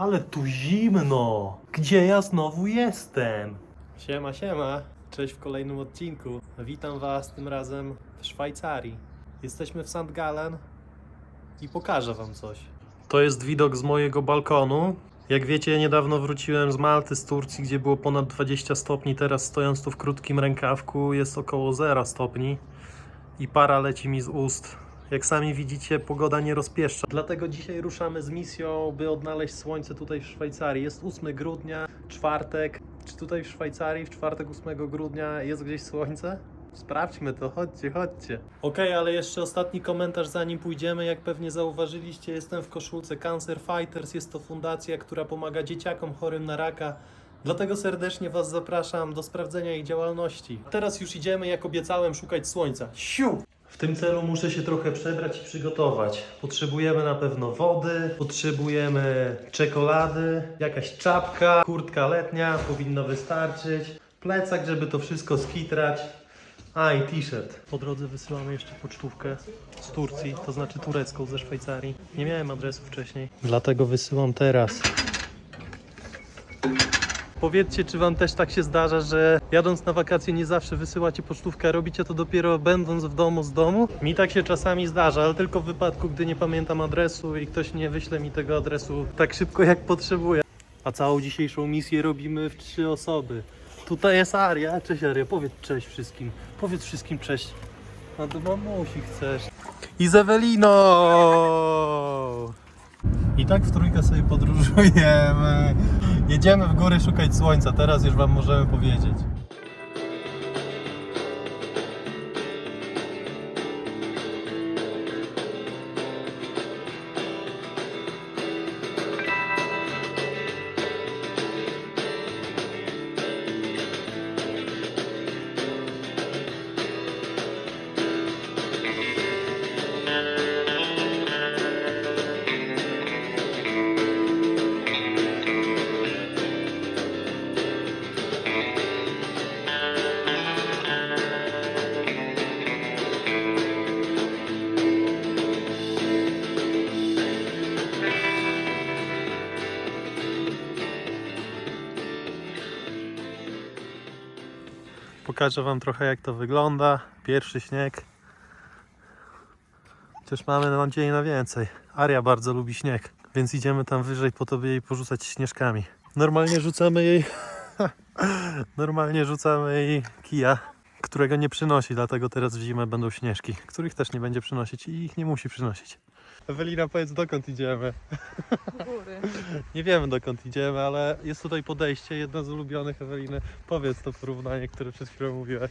Ale tu zimno! Gdzie ja znowu jestem? Siema, siema. Cześć w kolejnym odcinku. Witam Was tym razem w Szwajcarii. Jesteśmy w St. Gallen i pokażę Wam coś. To jest widok z mojego balkonu. Jak wiecie, niedawno wróciłem z Malty, z Turcji, gdzie było ponad 20 stopni. Teraz stojąc tu w krótkim rękawku jest około 0 stopni i para leci mi z ust. Jak sami widzicie, pogoda nie rozpieszcza. Dlatego dzisiaj ruszamy z misją, by odnaleźć słońce tutaj w Szwajcarii. Jest 8 grudnia, czwartek. Czy tutaj w Szwajcarii w czwartek 8 grudnia jest gdzieś słońce? Sprawdźmy to, chodźcie, chodźcie. Okej, ale jeszcze ostatni komentarz zanim pójdziemy. Jak pewnie zauważyliście, jestem w koszulce Cancer Fighters. Jest to fundacja, która pomaga dzieciakom chorym na raka. Dlatego serdecznie Was zapraszam do sprawdzenia ich działalności. Teraz już idziemy, jak obiecałem, szukać słońca. Siu! W tym celu muszę się trochę przebrać i przygotować. Potrzebujemy na pewno wody, potrzebujemy czekolady, jakaś czapka, kurtka letnia powinno wystarczyć, plecak, żeby to wszystko skitrać. A i t-shirt. Po drodze wysyłamy jeszcze pocztówkę z Turcji, to znaczy turecką ze Szwajcarii. Nie miałem adresu wcześniej, dlatego wysyłam teraz. Powiedzcie, czy wam też tak się zdarza, że jadąc na wakacje nie zawsze wysyłacie pocztówkę, robicie to dopiero będąc w domu z domu? Mi tak się czasami zdarza, ale tylko w wypadku, gdy nie pamiętam adresu i ktoś nie wyśle mi tego adresu tak szybko jak potrzebuję. A całą dzisiejszą misję robimy w trzy osoby. Tutaj jest Aria. Cześć Aria, powiedz cześć wszystkim. Powiedz wszystkim cześć. A do mamusi chcesz. I z Eweliną! I tak w trójkę sobie podróżujemy. Jedziemy w góry szukać słońca. Teraz już Wam możemy powiedzieć. Pokażę Wam trochę jak to wygląda. Pierwszy śnieg. Chociaż mamy nadzieję na więcej. Aria bardzo lubi śnieg, więc idziemy tam wyżej po to, by jej porzucać śnieżkami. Normalnie rzucamy jej... Normalnie rzucamy jej kija, którego nie przynosi, dlatego teraz w zimę będą śnieżki, których też nie będzie przynosić i ich nie musi przynosić. Ewelina, powiedz dokąd idziemy. góry. Nie wiemy dokąd idziemy, ale jest tutaj podejście, jedno z ulubionych Eweliny. Powiedz to porównanie, które przed chwilą mówiłaś.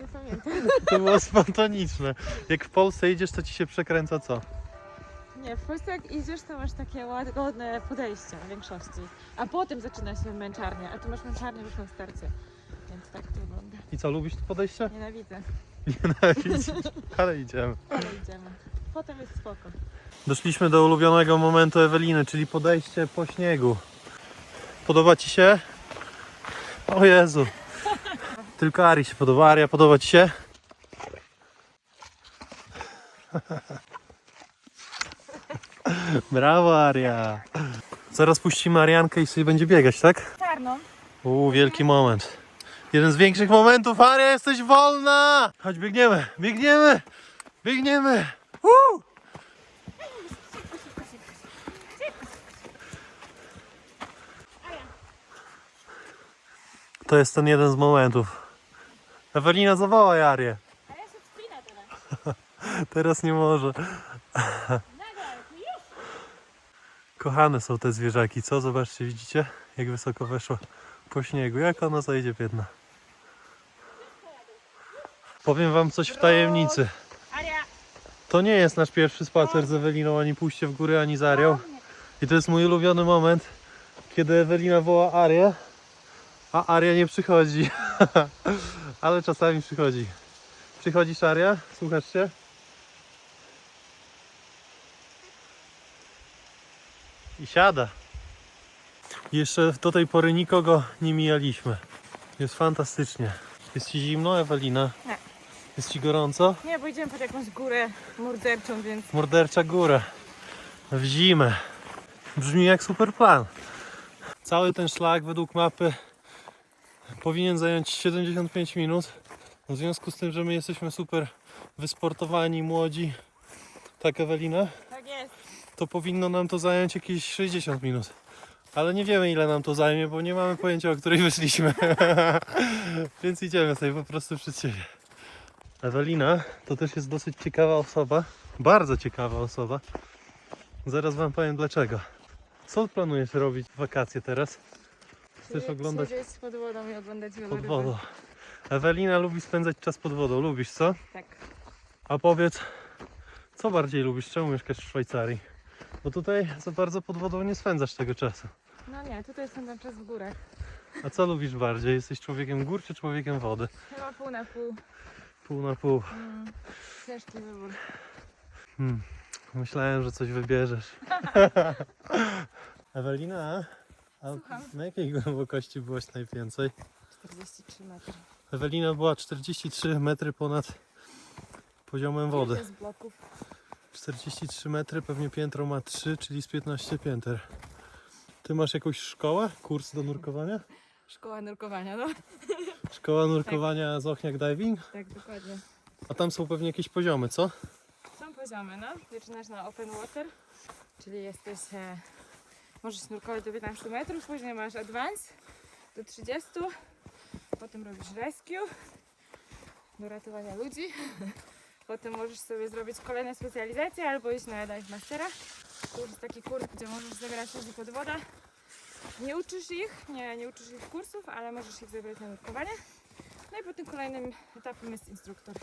Nie pamiętam. To było spontaniczne. Jak w Polsce idziesz, to ci się przekręca co? Nie, w Polsce jak idziesz, to masz takie łagodne podejście w większości. A potem zaczyna się męczarnia, a tu masz męczarnię już na starcie. Więc tak to wygląda. I co, lubisz to podejście? Nienawidzę, Nienawidzisz, ale idziemy. ale idziemy. Potem jest spoko. Doszliśmy do ulubionego momentu Eweliny, czyli podejście po śniegu. Podoba ci się? O Jezu. Tylko Ari się podoba. Aria, podoba ci się? Brawo Aria. Zaraz puścimy Ariankę i sobie będzie biegać, tak? Czarno. Uuu, wielki moment. Jeden z większych momentów. Aria, jesteś wolna! Chodź, biegniemy, biegniemy, biegniemy. To jest ten jeden z momentów. Ewelina zawołaj Arię. A ja się teraz. Teraz nie może. Kochane są te zwierzaki, co? Zobaczcie, widzicie? Jak wysoko weszło po śniegu. Jak ona zajdzie biedna. Powiem wam coś w tajemnicy. To nie jest nasz pierwszy spacer z Eweliną, ani pójście w góry, ani z Arią. I to jest mój ulubiony moment, kiedy Ewelina woła Arię, a Aria nie przychodzi. Ale czasami przychodzi. Przychodzisz Aria? Słuchasz się? I siada. Jeszcze do tej pory nikogo nie mijaliśmy. Jest fantastycznie. Jest ci zimno, Ewelina? Nie. Jest ci gorąco? Nie, bo idziemy pod jakąś górę morderczą, więc Mordercza góra. W zimę. Brzmi jak super plan. Cały ten szlak według mapy powinien zająć 75 minut. W związku z tym, że my jesteśmy super wysportowani, młodzi, tak Ewelina, Tak jest. to powinno nam to zająć jakieś 60 minut. Ale nie wiemy ile nam to zajmie, bo nie mamy pojęcia o której wyszliśmy. Więc idziemy sobie po prostu przed siebie. Ewelina to też jest dosyć ciekawa osoba. Bardzo ciekawa osoba. Zaraz wam powiem dlaczego. Co planujesz robić w wakacje teraz? Chcesz oglądać Siedzieć pod wodą i oglądać pod wieloryby. wodą. Ewelina lubi spędzać czas pod wodą. Lubisz co? Tak. A powiedz, co bardziej lubisz? Czemu mieszkasz w Szwajcarii? Bo tutaj za bardzo pod wodą nie spędzasz tego czasu. No nie, tutaj spędzam czas w górach. A co lubisz bardziej? Jesteś człowiekiem gór czy człowiekiem wody? Chyba pół na pół. Pół na pół. Mm, ciężki wybór. Hmm. Myślałem, że coś wybierzesz. Ewelina, a Słucham. na jakiej głębokości byłaś najwięcej? 43 metry. Ewelina była 43 metry ponad poziomem wody. Ile z bloków? 43 metry, pewnie piętro ma 3, czyli z 15 pięter. Ty masz jakąś szkołę? Kurs do nurkowania? Szkoła nurkowania, no. Szkoła nurkowania z Ochniak Diving? Tak, dokładnie. A tam są pewnie jakieś poziomy, co? Są poziomy, no. Zaczynasz na open water, czyli jesteś... E, możesz nurkować do 15 metrów, później masz advance do 30, potem robisz rescue do ratowania ludzi. Potem możesz sobie zrobić kolejne specjalizacje albo iść na dive mastera. To jest taki kurs, gdzie możesz zabrać ludzi pod wodę. Nie uczysz ich, nie, nie uczysz ich kursów, ale możesz ich zabrać na nurkowanie. No i potem kolejnym etapem jest instruktor.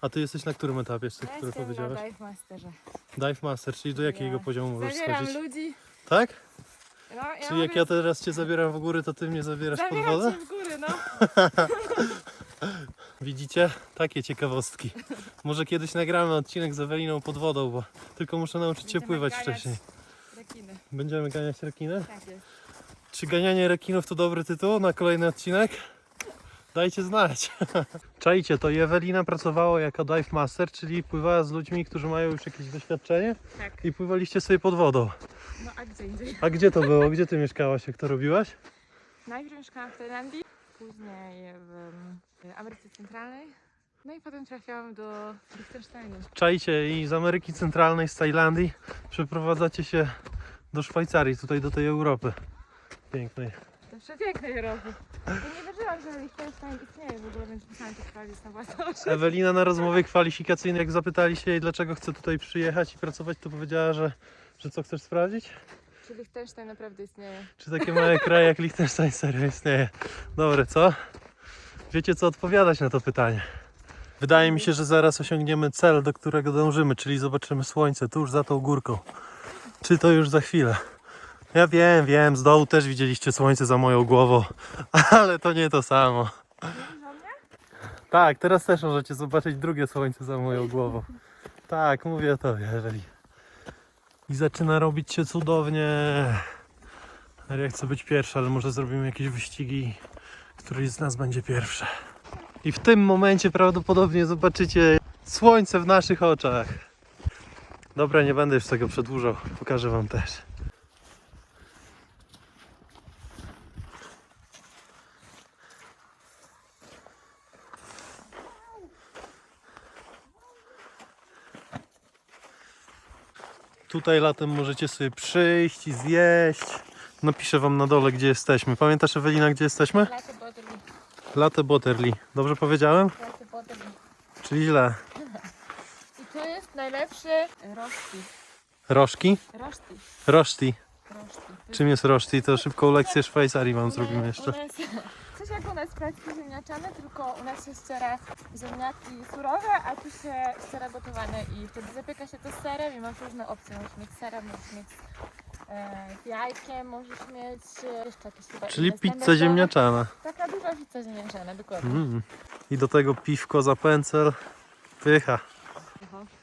A ty jesteś na którym etapie tych, Ja które jestem na powiedziałeś? dive masterze. Dive Master, czyli do jakiego Ja poziomu możesz Zabieram schodzić? ludzi. Tak? No, ja Czyli jak ja teraz cię zabieram w góry, to ty mnie zabierasz pod zabieram wodę? cię w góry, no. Widzicie? Takie ciekawostki. Może kiedyś nagramy odcinek z Eweliną pod wodą, bo tylko muszę nauczyć się Będziemy pływać wcześniej. Rekiny. Będziemy ganiać rekiny? Tak jest. Czy ganianie rekinów to dobry tytuł na kolejny odcinek? Dajcie znać. Czajcie, to Ewelina pracowała jako dive master, czyli pływała z ludźmi, którzy mają już jakieś doświadczenie Tak. i pływaliście sobie pod wodą. No a gdzie indziej? A gdzie to było? Gdzie ty mieszkałaś, jak to robiłaś? Najpierw mieszkałam w Tajlandii, później w, w Ameryce Centralnej. No i potem trafiłam do Liechtensteinu. Czajcie i z Ameryki Centralnej, z Tajlandii przeprowadzacie się do Szwajcarii, tutaj do tej Europy. Pięknej. To przepięknej Europy. Ja nie wierzyłam, że Liechtenstein istnieje w ogóle, więc musiałam to sprawdzić na własną oczy. Ewelina na rozmowie kwalifikacyjnej, jak zapytali się jej, dlaczego chce tutaj przyjechać i pracować, to powiedziała, że, że co chcesz sprawdzić? Czy Liechtenstein naprawdę istnieje? Czy takie małe kraje jak Liechtenstein serio istnieje? Dobre, co? Wiecie co odpowiadać na to pytanie? Wydaje mi się, że zaraz osiągniemy cel, do którego dążymy, czyli zobaczymy słońce tuż za tą górką. Czy to już za chwilę? Ja wiem, wiem, z dołu też widzieliście słońce za moją głową, ale to nie to samo. Tak, teraz też możecie zobaczyć drugie słońce za moją głową. Tak, mówię o tobie, Eweli. I zaczyna robić się cudownie. Ale ja chcę być pierwszy, ale może zrobimy jakieś wyścigi, któryś z nas będzie pierwszy. I w tym momencie prawdopodobnie zobaczycie słońce w naszych oczach. Dobra, nie będę już tego przedłużał. Pokażę wam też. Tutaj latem możecie sobie przyjść i zjeść. Napiszę wam na dole, gdzie jesteśmy. Pamiętasz, Ewelina, gdzie jesteśmy? Latte Butterly. Latte Botterly. Dobrze powiedziałem? Latte Butterly. Czyli źle. I to jest najlepszy. Rożki? Roszti. Roszti. Roszti. Czym jest roszti? To szybką lekcję Szwajcarii wam zrobimy jeszcze. Coś jak u nas placki ziemniaczane, tylko u nas się ściera ziemniaki surowe, tu się ściera gotowane i wtedy zapieka się to z serem i masz różne opcje. Możesz mieć serem, możesz mieć e, z jajkiem, możesz mieć e, jeszcze jakieś chyba Czyli inne pizza standardowe. ziemniaczana. Taka duża pizza ziemniaczana, dokładnie. Mm. I do tego piwko za pęcel. Pycha.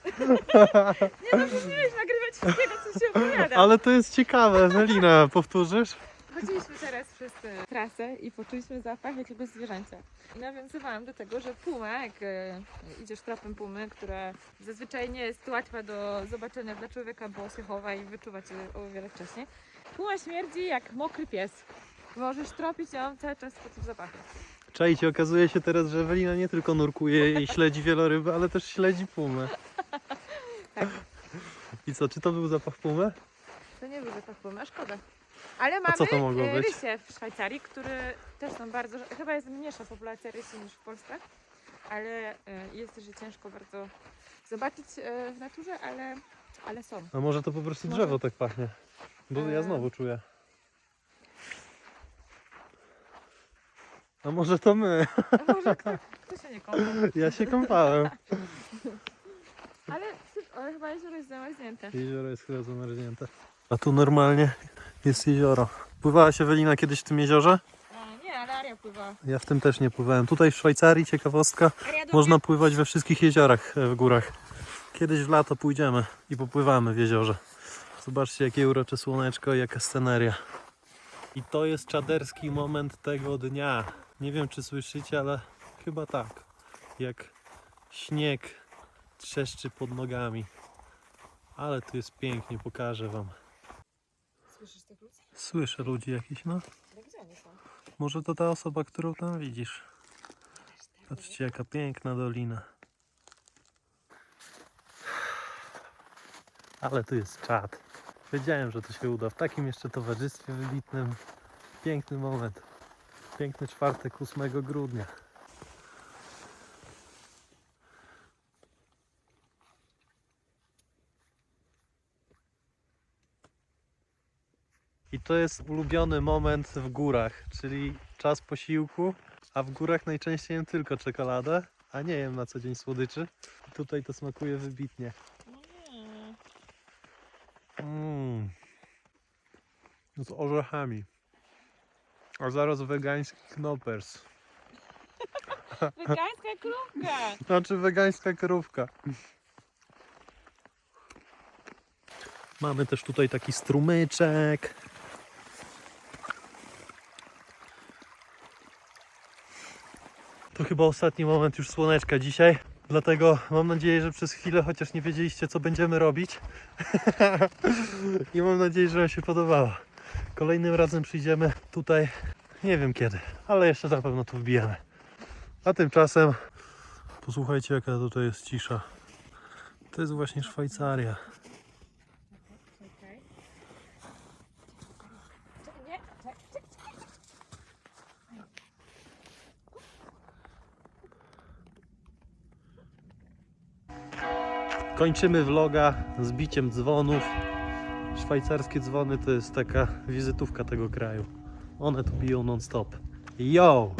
Nie no, nie nagrywać wszystkiego, co się opowiada. Ale to jest ciekawe, Ewelina, powtórzysz? Chodziliśmy teraz przez trasę i poczuliśmy zapach jakiegoś zwierzęcia. I nawiązywałam do tego, że puma, jak e, idziesz tropem pumy, która zazwyczaj nie jest łatwa do zobaczenia dla człowieka, bo się chowa i wyczuwa cię o wiele wcześniej. Puma śmierdzi jak mokry pies. Możesz tropić ją cały czas po tym zapachu. Czajcie, okazuje się teraz, że Ewelina nie tylko nurkuje i śledzi wieloryby, ale też śledzi pumę. Tak. I co, czy to był zapach pumy? To nie był zapach pumy, a szkoda. Ale mamy co to mogło e, być? rysie w Szwajcarii, które też są bardzo, chyba jest mniejsza populacja rysi niż w Polsce, ale e, jest też je ciężko bardzo zobaczyć e, w naturze, ale, ale są. A może to po prostu Może- drzewo tak pachnie? Bo ja Eee. znowu czuję. A może to my? A może kto, kto się nie kąpał? Ja się kąpałem. Ale, ale chyba jezioro jest zamarznięte. Jezioro jest chyba zamarznięte. A tu normalnie jest jezioro. Pływałaś Ewelina kiedyś w tym jeziorze? A, nie, ale Aria pływa. Ja w tym też nie pływałem. Tutaj w Szwajcarii, ciekawostka, Aria można pływać we wszystkich jeziorach e, w górach. Kiedyś w lato pójdziemy i popływamy w jeziorze. Zobaczcie jakie urocze słoneczko i jaka sceneria. I to jest czaderski moment tego dnia. Nie wiem czy słyszycie, ale chyba tak. Jak śnieg trzeszczy pod nogami. Ale tu jest pięknie, pokażę wam. Słyszę ludzi jakiś, no. Ale gdzie oni są? Może to ta osoba, którą tam widzisz. Patrzcie jaka piękna dolina. Ale tu jest czad. Wiedziałem, że to się uda. W takim jeszcze towarzystwie wybitnym. Piękny moment. Piękny czwartek 8 grudnia. To jest ulubiony moment w górach, czyli czas posiłku, a w górach najczęściej jem tylko czekoladę, a nie jem na co dzień słodyczy. I tutaj to smakuje wybitnie. No nie. Mm. Z orzechami. A zaraz wegański knopers. Wegańska krówka! Znaczy wegańska krówka. Mamy też tutaj taki strumyczek. To chyba ostatni moment już słoneczka dzisiaj. Dlatego mam nadzieję, że przez chwilę chociaż nie wiedzieliście co będziemy robić. I mam nadzieję, że Wam się podobało. Kolejnym razem przyjdziemy tutaj, nie wiem kiedy, ale jeszcze na pewno tu wbijemy. A tymczasem posłuchajcie jaka tutaj jest cisza. To jest właśnie Szwajcaria. Kończymy vloga z biciem dzwonów. Szwajcarskie dzwony to jest taka wizytówka tego kraju. One tu biją non stop. Yo!